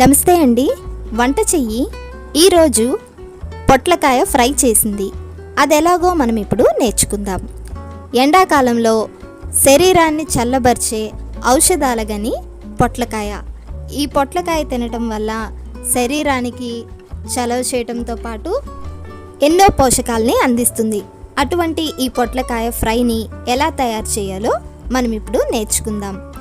నమస్తే అండి. వంట చెయ్యి. ఈరోజు పొట్లకాయ ఫ్రై చేసింది. అది ఎలాగో మనం ఇప్పుడు నేర్చుకుందాం. ఎండాకాలంలో శరీరాన్ని చల్లబరిచే ఔషధాల గని పొట్లకాయ. ఈ పొట్లకాయ తినటం వల్ల శరీరానికి చలవ చేయటంతో పాటు ఎన్నో పోషకాలని అందిస్తుంది. అటువంటి ఈ పొట్లకాయ ఫ్రైని ఎలా తయారు చేయాలో మనం ఇప్పుడు నేర్చుకుందాం.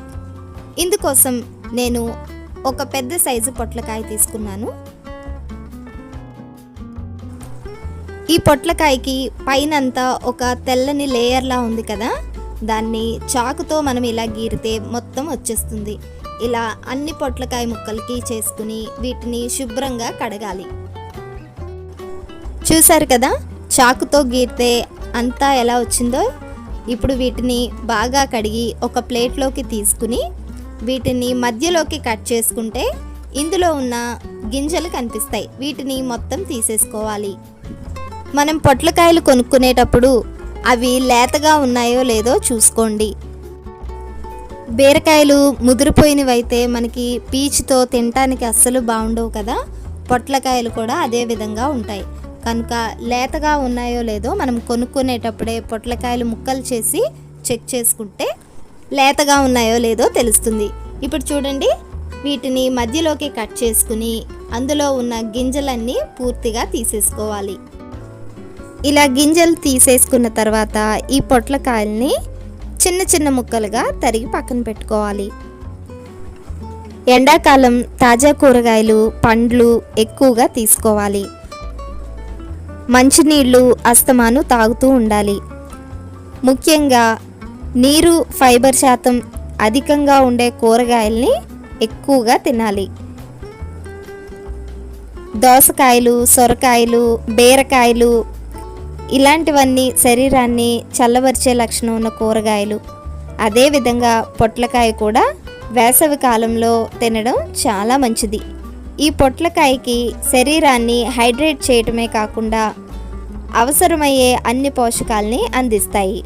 ఇందుకోసం నేను ఒక పెద్ద సైజు పొట్లకాయ తీసుకున్నాను. ఈ పొట్లకాయకి పైనంతా ఒక తెల్లని లేయర్లా ఉంది కదా దాన్ని చాకుతో మనం ఇలా గీరితే మొత్తం వచ్చేస్తుంది. ఇలా అన్ని పొట్లకాయ ముక్కలకి చేసుకుని వీటిని శుభ్రంగా కడగాలి. చూసారు కదా చాకుతో గీరితే అంతా ఎలా వచ్చిందో? ఇప్పుడు వీటిని బాగా కడిగి ఒక ప్లేట్లోకి తీసుకుని వీటిని మధ్యలోకి కట్ చేసుకుంటే ఇందులో ఉన్న గింజలు కనిపిస్తాయి. వీటిని మొత్తం తీసేసుకోవాలి. మనం పొట్లకాయలు కొనుక్కునేటప్పుడు అవి లేతగా ఉన్నాయో లేదో చూసుకోండి. బీరకాయలు ముదిరిపోయినవైతే మనకి పీచుతో తినటానికి అస్సలు బాగుండవు కదా? పొట్లకాయలు కూడా అదే విధంగా ఉంటాయి. కనుక లేతగా ఉన్నాయో లేదో మనం కొనుక్కునేటప్పుడే పొట్లకాయలు ముక్కలు చేసి చెక్ చేసుకుంటే లేతగా ఉన్నాయో లేదో తెలుస్తుంది. ఇప్పుడు చూడండి. వీటిని మధ్యలోకి కట్ చేసుకుని అందులో ఉన్న గింజలన్నీ పూర్తిగా తీసేసుకోవాలి. ఇలా గింజలు తీసేసుకున్న తర్వాత ఈ పొట్లకాయల్ని చిన్న చిన్న ముక్కలుగా తరిగి పక్కన పెట్టుకోవాలి. ఎండాకాలం తాజా కూరగాయలు పండ్లు ఎక్కువగా తీసుకోవాలి. మంచినీళ్ళు అస్తమాను తాగుతూ ఉండాలి. ముఖ్యంగా నీరు ఫైబర్ శాతం అధికంగా ఉండే కూరగాయల్ని ఎక్కువగా తినాలి. దోసకాయలు సొరకాయలు బీరకాయలు ఇలాంటివన్నీ శరీరాన్ని చల్లబరిచే లక్షణం ఉన్న కూరగాయలు. అదేవిధంగా పొట్లకాయ కూడా వేసవి కాలంలో తినడం చాలా మంచిది. ఈ పొట్లకాయకి శరీరాన్ని హైడ్రేట్ చేయటమే కాకుండా అవసరమయ్యే అన్ని పోషకాల్ని అందిస్తాయి.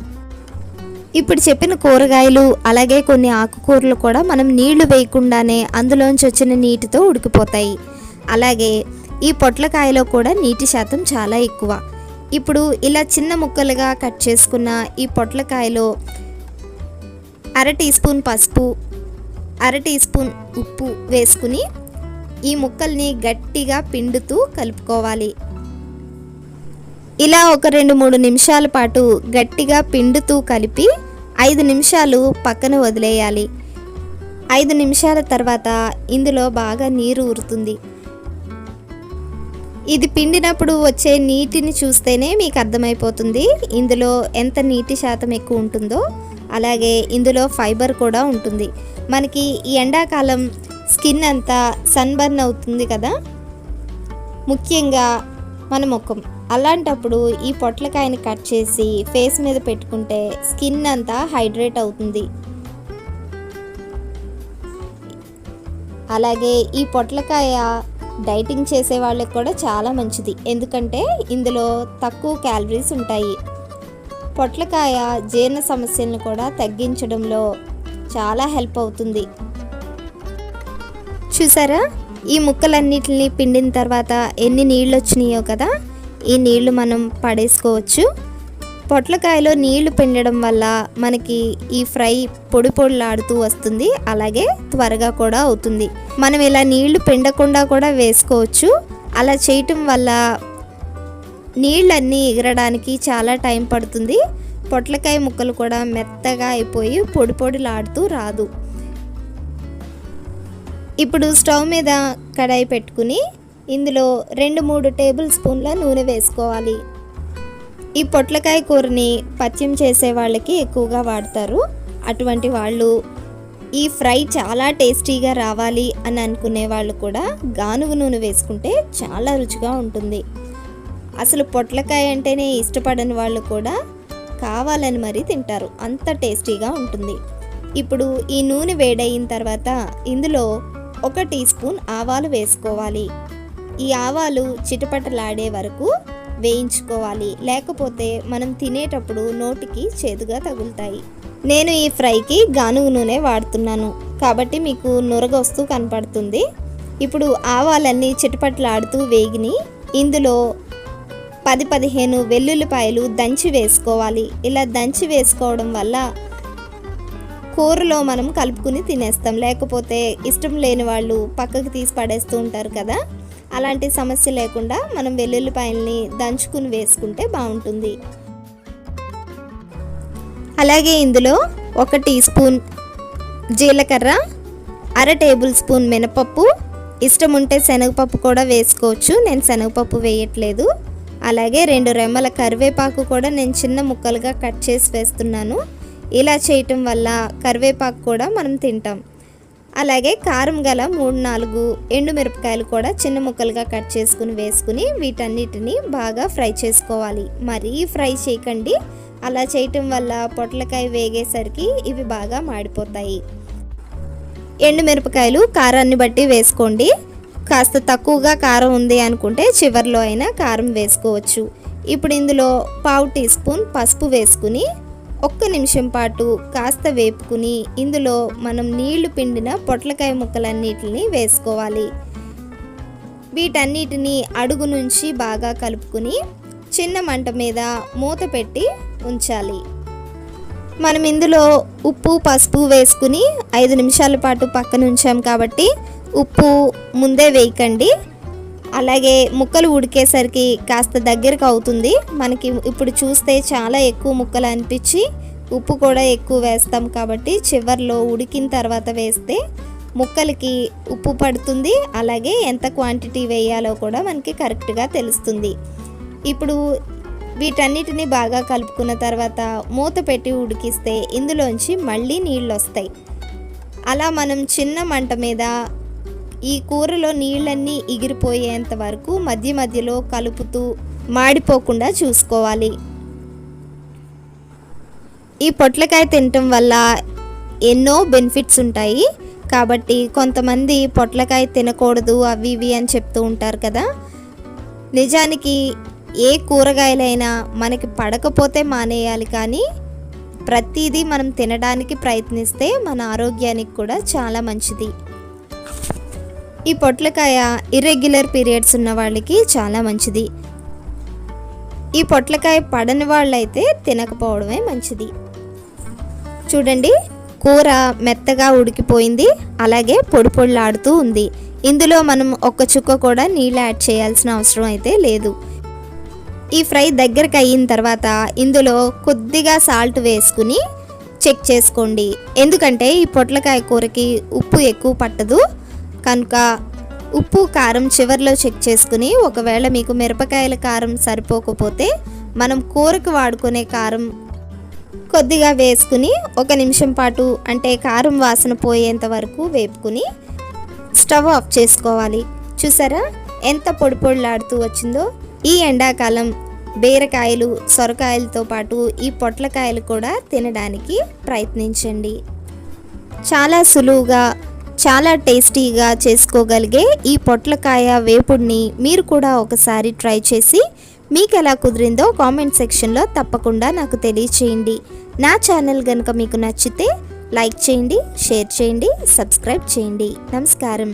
ఇప్పుడు చెప్పిన కూరగాయలు అలాగే కొన్ని ఆకుకూరలు కూడా మనం నీళ్ళు వేయకుండానే అందులోంచి వచ్చిన నీటితో ఉడికిపోతాయి. అలాగే ఈ పొట్లకాయలో కూడా నీటి శాతం చాలా ఎక్కువ. ఇప్పుడు ఇలా చిన్న ముక్కలుగా కట్ చేసుకున్న ఈ పొట్లకాయలో అర టీ స్పూన్ పసుపు అర టీ స్పూన్ ఉప్పు వేసుకుని ఈ ముక్కల్ని గట్టిగా పిండుతూ కలుపుకోవాలి. ఇలా ఒక రెండు మూడు నిమిషాల పాటు గట్టిగా పిండుతూ కలిపి ఐదు నిమిషాలు పక్కన వదిలేయాలి. ఐదు నిమిషాల తర్వాత ఇందులో బాగా నీరు ఊరుతుంది. ఇది పిండినప్పుడు వచ్చే నీటిని చూస్తేనే మీకు అర్థమైపోతుంది. ఇందులో ఎంత నీటి శాతం ఎక్కువ ఉంటుందో అలాగే ఇందులో ఫైబర్ కూడా ఉంటుంది. మనకి ఈ ఎండాకాలం స్కిన్ అంతా సన్బర్న్ అవుతుంది కదా? ముఖ్యంగా మన ముఖం. అలాంటప్పుడు ఈ పొట్లకాయని కట్ చేసి ఫేస్ మీద పెట్టుకుంటే స్కిన్ అంతా హైడ్రేట్ అవుతుంది. అలాగే ఈ పొట్లకాయ డైటింగ్ చేసే వాళ్ళకి కూడా చాలా మంచిది. ఎందుకంటే ఇందులో తక్కువ క్యాలరీస్ ఉంటాయి. పొట్లకాయ జీర్ణ సమస్యలను కూడా తగ్గించడంలో చాలా హెల్ప్ అవుతుంది. చూసారా? ఈ ముక్కలన్నిటిని పిండిన తర్వాత ఎన్ని నీళ్ళు వచ్చినాయో కదా? ఈ నీళ్ళు మనం పడేసుకోవచ్చు. పొట్లకాయలో నీళ్ళు పిండడం వల్ల మనకి ఈ ఫ్రై పొడి పొడిలాడుతూ వస్తుంది. అలాగే త్వరగా కూడా అవుతుంది. మనం ఇలా నీళ్ళు పిండకుండా కూడా వేసుకోవచ్చు. అలా చేయటం వల్ల నీళ్ళన్నీ ఎగరడానికి చాలా టైం పడుతుంది. పొట్లకాయ ముక్కలు కూడా మెత్తగా అయిపోయి పొడి పొడిలాడుతూ రాదు. ఇప్పుడు స్టవ్ మీద కడాయి పెట్టుకుని ఇందులో రెండు మూడు టేబుల్ స్పూన్ల నూనె వేసుకోవాలి. ఈ పొట్లకాయ కూరని పత్యం చేసే వాళ్ళకి ఎక్కువగా వాడతారు. అటువంటి వాళ్ళు ఈ ఫ్రై చాలా టేస్టీగా రావాలి అని అనుకునే వాళ్ళు కూడా గానుగ నూనె వేసుకుంటే చాలా రుచిగా ఉంటుంది. అసలు పొట్లకాయ అంటేనే ఇష్టపడని వాళ్ళు కూడా కావాలని మరీ తింటారు. అంత టేస్టీగా ఉంటుంది. ఇప్పుడు ఈ నూనె వేడయిన తర్వాత ఇందులో ఒక టీ స్పూన్ ఆవాలు వేసుకోవాలి. ఈ ఆవాలు చిటపటలాడే వరకు వేయించుకోవాలి. లేకపోతే మనం తినేటప్పుడు నోటికి చేదుగా తగులుతాయి. నేను ఈ ఫ్రైకి గానుగ నూనె వాడుతున్నాను. కాబట్టి మీకు నురగ వస్తూ కనపడుతుంది. ఇప్పుడు ఆవాలన్నీ చిటపట్లాడుతూ వేగిని ఇందులో పది పదిహేను వెల్లుల్లిపాయలు దంచి వేసుకోవాలి. ఇలా దంచి వేసుకోవడం వల్ల కూరలో మనం కలుపుకుని తినేస్తాం. లేకపోతే ఇష్టం లేని వాళ్ళు పక్కకు తీసి పడేస్తూ ఉంటారు కదా. అలాంటి సమస్య లేకుండా మనం వెల్లుల్లిపాయల్ని దంచుకుని వేసుకుంటే బాగుంటుంది. అలాగే ఇందులో ఒక టీ స్పూన్ జీలకర్ర అర టేబుల్ స్పూన్ మినపప్పు ఇష్టం ఉంటే శనగపప్పు కూడా వేసుకోవచ్చు. నేను శనగపప్పు వేయట్లేదు. అలాగే రెండు రెమ్మల కరివేపాకు కూడా నేను చిన్న ముక్కలుగా కట్ చేసి వేస్తున్నాను. ఇలా చేయటం వల్ల కరివేపాకు కూడా మనం తింటాం. అలాగే కారం గల మూడు నాలుగు ఎండుమిరపకాయలు కూడా చిన్న ముక్కలుగా కట్ చేసుకుని వేసుకుని వీటన్నిటిని బాగా ఫ్రై చేసుకోవాలి. మరీ ఫ్రై చేయకండి. అలా చేయటం వల్ల పొట్లకాయ వేగేసరికి ఇవి బాగా మాడిపోతాయి. ఎండుమిరపకాయలు కారాన్ని బట్టి వేసుకోండి. కాస్త తక్కువగా కారం ఉంది అనుకుంటే చివర్లో అయినా కారం వేసుకోవచ్చు. ఇప్పుడు ఇందులో పావు టీ స్పూన్ పసుపు వేసుకుని ఒక్క నిమిషం పాటు కాస్త వేపుకుని ఇందులో మనం నీళ్ళు పిండిన పొట్లకాయ ముక్కలన్నిటిని వేసుకోవాలి. వీటన్నిటిని అడుగు నుంచి బాగా కలుపుకుని చిన్న మంట మీద మూత పెట్టి ఉంచాలి. మనం ఇందులో ఉప్పు పసుపు వేసుకుని ఐదు నిమిషాల పాటు పక్కన ఉంచాం కాబట్టి ఉప్పు ముందే వేయకండి. అలాగే ముక్కలు ఉడికేసరికి కాస్త దగ్గరకు అవుతుంది. మనకి ఇప్పుడు చూస్తే చాలా ఎక్కువ ముక్కలు అనిపించి ఉప్పు కూడా ఎక్కువ వేస్తాం కాబట్టి చివర్లో ఉడికిన తర్వాత వేస్తే ముక్కలకి ఉప్పు పడుతుంది. అలాగే ఎంత క్వాంటిటీ వేయాలో కూడా మనకి కరెక్ట్గా తెలుస్తుంది. ఇప్పుడు వీటన్నిటిని బాగా కలుపుకున్న తర్వాత మూత పెట్టి ఉడికిస్తే ఇందులోంచి మళ్ళీ నీళ్ళు వస్తాయి. అలా మనం చిన్న మంట మీద ఈ కూరలో నీళ్ళన్నీ ఎగిరిపోయేంత వరకు మధ్య మధ్యలో కలుపుతూ మాడిపోకుండా చూసుకోవాలి. ఈ పొట్లకాయ తినటం వల్ల ఎన్నో బెనిఫిట్స్ ఉంటాయి. కాబట్టి కొంతమంది పొట్లకాయ తినకూడదు అవి ఇవి అని చెప్తూ ఉంటారు కదా. నిజానికి ఏ కూరగాయలైనా మనకి పడకపోతే మానేయాలి కానీ ప్రతిదీ మనం తినడానికి ప్రయత్నిస్తే మన ఆరోగ్యానికి కూడా చాలా మంచిది. ఈ పొట్లకాయ ఇర్రెగ్యులర్ పీరియడ్స్ ఉన్న వాళ్ళకి చాలా మంచిది. ఈ పొట్లకాయ పడని వాళ్ళైతే తినకపోవడమే మంచిది. చూడండి కూర మెత్తగా ఉడికిపోయింది అలాగే పొడి పొడిలాడుతూ ఉంది. ఇందులో మనం ఒక్క చుక్క కూడా నీళ్ళు యాడ్ చేయాల్సిన అవసరం అయితే లేదు. ఈ ఫ్రై దగ్గరకు అయిన తర్వాత ఇందులో కొద్దిగా సాల్ట్ వేసుకుని చెక్ చేసుకోండి. ఎందుకంటే ఈ పొట్లకాయ కూరకి ఉప్పు ఎక్కువ పట్టదు. కనుక ఉప్పు కారం చివర్లో చెక్ చేసుకుని ఒకవేళ మీకు మిరపకాయల కారం సరిపోకపోతే మనం కూరకు వాడుకునే కారం కొద్దిగా వేసుకుని ఒక నిమిషం పాటు అంటే కారం వాసన పోయేంత వరకు వేపుకుని స్టవ్ ఆఫ్ చేసుకోవాలి. చూసారా? ఎంత పొడి పొడిలాడుతూ వచ్చిందో. ఈ ఎండాకాలం బీరకాయలు సొరకాయలతో పాటు ఈ పొట్లకాయలు కూడా తినడానికి ప్రయత్నించండి. చాలా సులువుగా చాలా టేస్టీగా చేసుకోగలిగే ఈ పొట్లకాయ వేపుడిని మీరు కూడా ఒకసారి ట్రై చేసి మీకు ఎలా కుదిరిందో కామెంట్ సెక్షన్లో తప్పకుండా నాకు తెలియచేయండి. నా ఛానల్ కనుక మీకు నచ్చితే లైక్ చేయండి షేర్ చేయండి సబ్స్క్రైబ్ చేయండి. నమస్కారం.